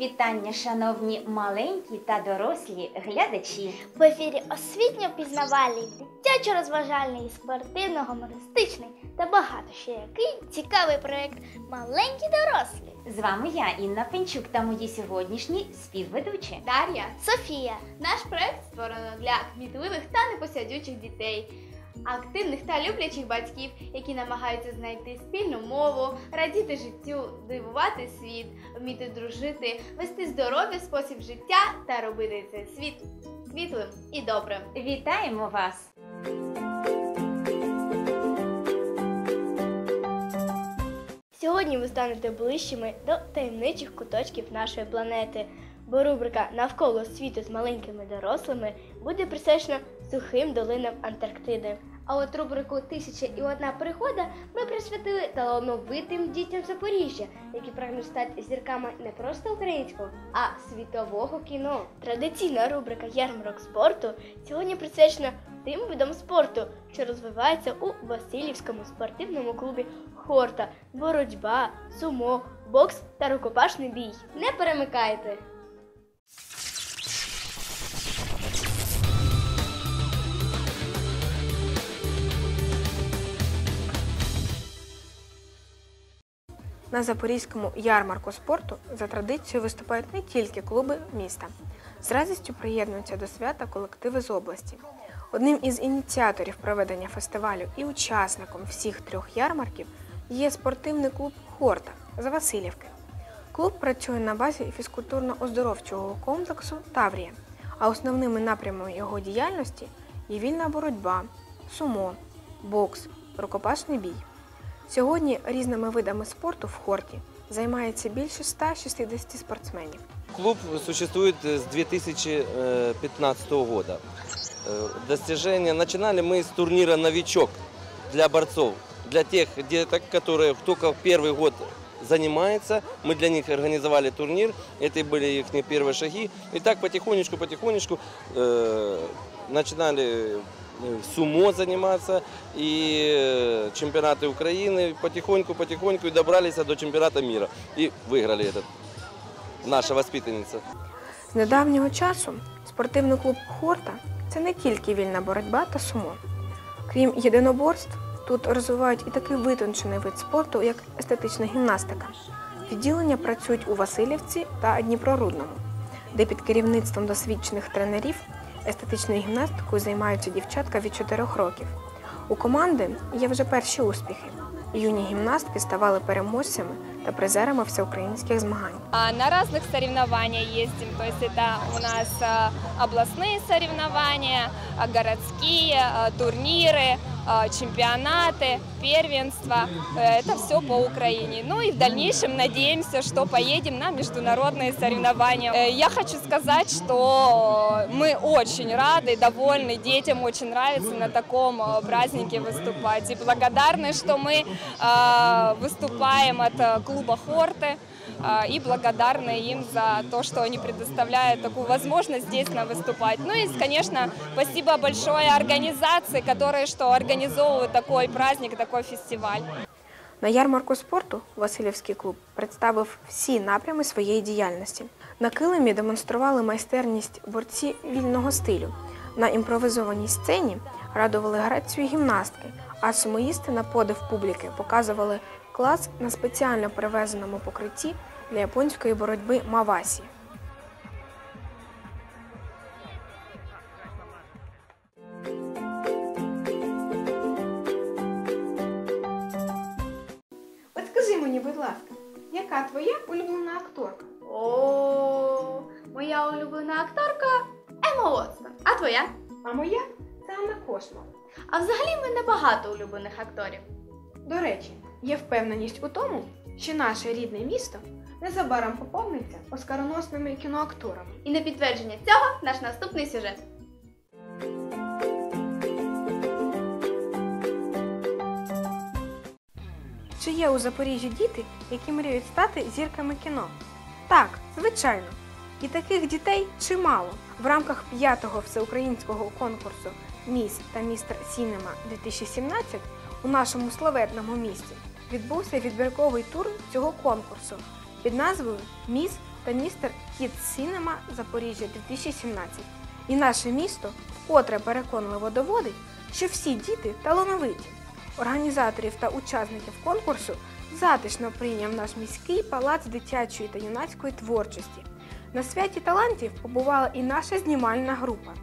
Вітання, шановні маленькі та дорослі глядачі. В ефірі освітньо-пізнавальний, дитячо-розважальний, спортивно-гумористичний та багато ще який цікавий проєкт Маленькі дорослі. З вами я, Інна Пенчук, та мої сьогоднішні співведучі. Дар'я. Софія. Наш проект створено для кмітливих та непосядючих дітей, активних та люблячих батьків, які намагаються знайти спільну мову, радіти життю, дивувати світ, вміти дружити, вести здоровий спосіб життя та робити цей світ світлим і добрим. Вітаємо вас! Сьогодні ви станете ближчими до таємничих куточків нашої планети, бо рубрика Навколо світу з маленькими дорослими буде присвячена сухим долинам Антарктиди. А от рубрику Тисяча і одна пригода ми присвятили талановитим дітям Запоріжжя, які прагнуть стати зірками не просто українського, а світового кіно. Традиційна рубрика Ярмарок спорту сьогодні присвячена тим видам спорту, що розвивається у Васильівському спортивному клубі Хорта, боротьба, сумо, бокс та рукопашний бій. Не перемикайте! На Запорізькому ярмарку спорту за традицією виступають не тільки клуби міста. З радістю приєднуються до свята колективи з області. Одним із ініціаторів проведення фестивалю і учасником всіх трьох ярмарків є спортивний клуб Хорта з Васильівки. Клуб працює на базі фізкультурно-оздоровчого комплексу Таврія, а основними напрямами його діяльності є вільна боротьба, сумо, бокс, рукопашний бій. Сьогодні різними видами спорту в хорті займається більше 160 спортсменів. Клуб существует с 2015 года. Э, Достижения начинали мы с турнира «Новичок» для борцов. Для тех деток, которые только в первый год занимаются, мы для них организовали турнир. Это были их первые шаги. И так потихонечку-потихонечку э, начинали э, сумо заниматься и э, чемпионаты Украины. Потихоньку-потихоньку и добрались до чемпионата мира. И выиграли этот. Наша воспитанница. З недавнього часу спортивний клуб Хорта це не тільки вільна боротьба та сумо. Крім єдиноборств, тут розвивають і такий витончений вид спорту, як естетична гімнастика. Відділення працюють у Васильівці та Дніпрорудному, де під керівництвом досвідчених тренерів естетичною гімнастикою займаються дівчатка від 4 років. У команди є вже перші успіхи. Юні гімнастки ставали переможцями та призерами всеукраїнських змагань. А, На разных соревнованиях ездим, то есть это у нас а, областные соревнования, а, А, чемпионаты, первенства. Э, Это все по Украине. Ну и в дальнейшем надеемся, что поедем на международные соревнования. Э, Я хочу сказать, что мы очень рады, довольны, детям очень нравится на таком э, празднике выступать. И благодарны, что мы э, выступаем от э, клуба Хорты и благодарны им за то, что они предоставляют такую возможность здесь нам выступать. Ну и, конечно, спасибо большое организации, которые что организовывают такой праздник, такой фестиваль. На ярмарку спорту Васильівський клуб представив всі напрями своєї діяльності. На килимі демонстрували майстерність борці вільного стилю. На імпровизованій сцені радували грацію гімнастки, а сумоїсти на подив публіки показували клас на спеціально привезеному покритті для японської боротьби Мавасі. От скажи мені, будь ласка, яка твоя улюблена акторка? О, моя улюблена акторка Ема Уотсон. А твоя? А моя це Анна Кошма. А взагалі в мене багато улюблених акторів. До речі, є впевненість у тому, що наше рідне місто незабаром поповниться оскароносними кіноакторами. І на підтвердження цього наш наступний сюжет. Чи є у Запоріжжі діти, які мріють стати зірками кіно? Так, звичайно. І таких дітей чимало. В рамках п'ятого всеукраїнського конкурсу Міс та містер Сінема 2017 у нашому славетному місті відбувся відбірковий тур цього конкурсу. під назвою Міс та містер Кіт Сінема Запоріжжя 2017. І наше місто вкотре переконливо доводить, що всі діти талановиті. Організаторів та учасників конкурсу затишно прийняв наш міський палац дитячої та юнацької творчості. На святі талантів побувала і наша знімальна група.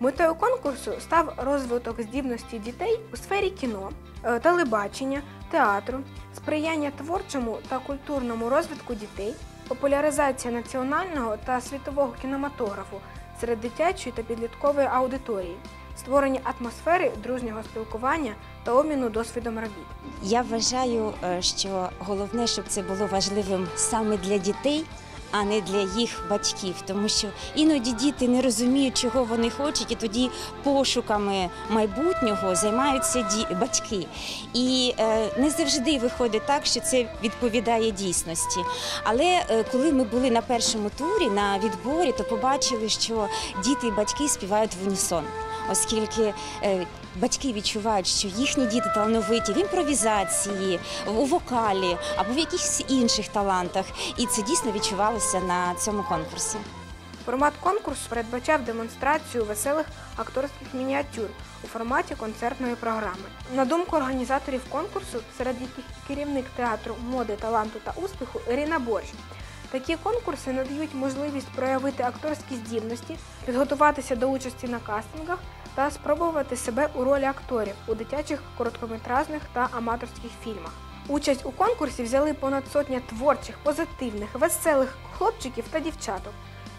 Метою конкурсу став розвиток здібності дітей у сфері кіно, е, телебачення, театру, сприяння творчому та культурному розвитку дітей, популяризація національного та світового кінематографу серед дитячої та підліткової аудиторії, створення атмосфери дружнього спілкування та обміну досвідом робіт. Я вважаю, е, що головне, щоб це було важливим саме для дітей, а не для їх батьків, тому що іноді діти не розуміють, чого вони хочуть, і тоді пошуками майбутнього займаються ді- батьки. І е, не завжди виходить так, що це відповідає дійсності. Але е, коли ми були на першому турі на відборі, то побачили, що діти і батьки співають в унісон, оскільки е, батьки відчувають, що їхні діти талановиті в імпровізації, у вокалі або в якихось інших талантах. І це дійсно відчувалося на цьому конкурсі. Формат конкурсу передбачав демонстрацію веселих акторських мініатюр у форматі концертної програми. На думку організаторів конкурсу, серед яких керівник театру моди, таланту та успіху Ірина Борщ. Такі конкурси надають можливість проявити акторські здібності, підготуватися до участі на кастингах та спробувати себе у ролі акторів у дитячих короткометражних та аматорських фільмах. Участь у конкурсі взяли понад сотня творчих, позитивних, веселих хлопчиків та дівчаток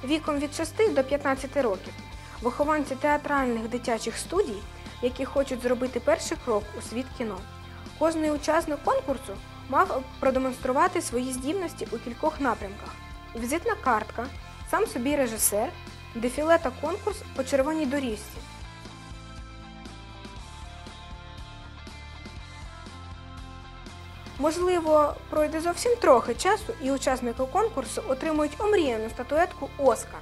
віком від 6 до 15 років, вихованці театральних дитячих студій, які хочуть зробити перший крок у світ кіно. Кожний учасник конкурсу мав продемонструвати свої здібності у кількох напрямках: візитна картка, сам собі режисер, дефіле та конкурс по червоній доріжці. Можливо, пройде зовсім трохи часу, і учасники конкурсу отримують омріяну статуетку Оскар.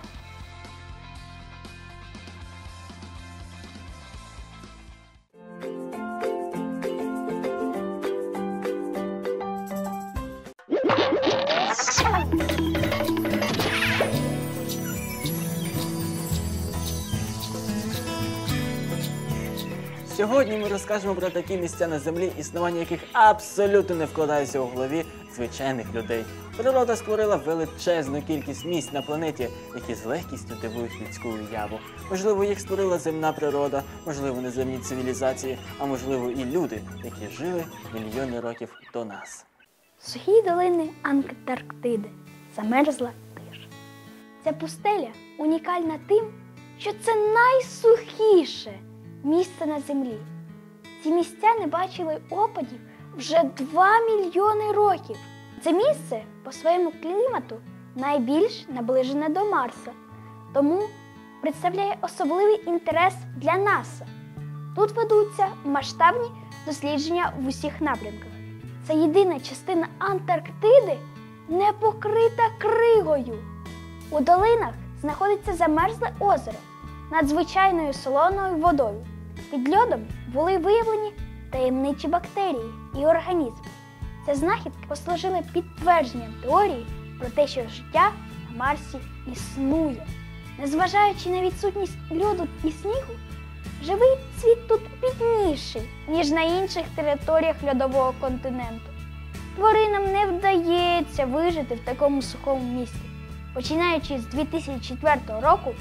Сьогодні ми розкажемо про такі місця на землі, існування яких абсолютно не вкладається у голові звичайних людей. Природа створила величезну кількість місць на планеті, які з легкістю дивують людську уяву. Можливо, їх створила земна природа, можливо, неземні цивілізації, а можливо і люди, які жили мільйони років до нас. Сухі долини Антарктиди замерзла тиша. Ця пустеля унікальна тим, що це найсухіше місце на землі. Ці місця не бачили опадів вже 2 мільйони років. Це місце по своєму клімату найбільш наближене до Марса, тому представляє особливий інтерес для НАСА. Тут ведуться масштабні дослідження в усіх напрямках. Це єдина частина Антарктиди не покрита кригою. У долинах знаходиться замерзле озеро надзвичайною солоною водою. Під льодом були виявлені таємничі бактерії і організми. Ці знахідки послужили підтвердженням теорії про те, що життя на Марсі існує. Незважаючи на відсутність льоду і снігу, живий світ тут бідніший, ніж на інших територіях льодового континенту. Тваринам не вдається вижити в такому сухому місці. Починаючи з 2004 року,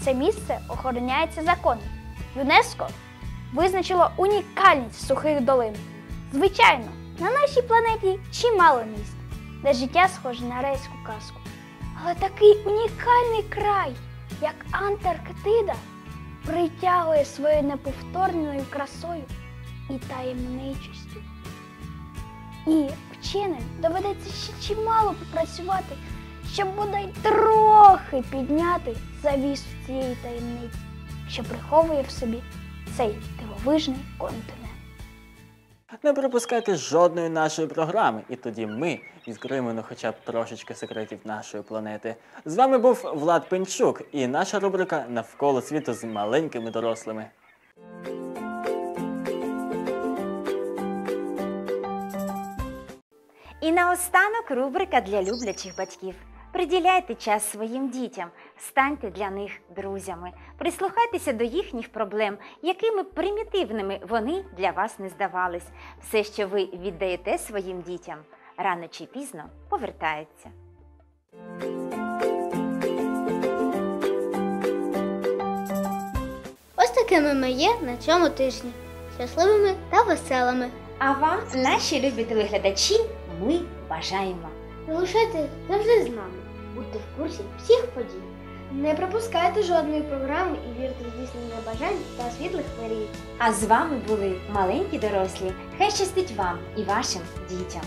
це місце охороняється законом. ЮНЕСКО визначило унікальність сухих долин. Звичайно, на нашій планеті чимало місць, де життя схоже на райську казку. Але такий унікальний край, як Антарктида, притягує своєю неповторною красою і таємничістю. І вченим доведеться ще чимало попрацювати, щоб бодай трохи підняти завісу цієї таємниці, що приховує в собі цей дивовижний континент. Не пропускайте жодної нашої програми, і тоді ми відкриємо ну, хоча б трошечки секретів нашої планети. З вами був Влад Пенчук і наша рубрика Навколо світу з маленькими дорослими. І наостанок рубрика для люблячих батьків. Приділяйте час своїм дітям, станьте для них друзями, прислухайтеся до їхніх проблем, якими примітивними вони для вас не здавались. Все, що ви віддаєте своїм дітям, рано чи пізно повертається. Ось такими ми є на цьому тижні. Щасливими та веселими. А вам, наші любі телеглядачі, ми бажаємо. Залишайтесь завжди з нами. Будьте в курсі всіх подій. Не пропускайте жодної програми і вірте в здійснення бажань та світлих мрій. А з вами були маленькі дорослі. Хай щастить вам і вашим дітям.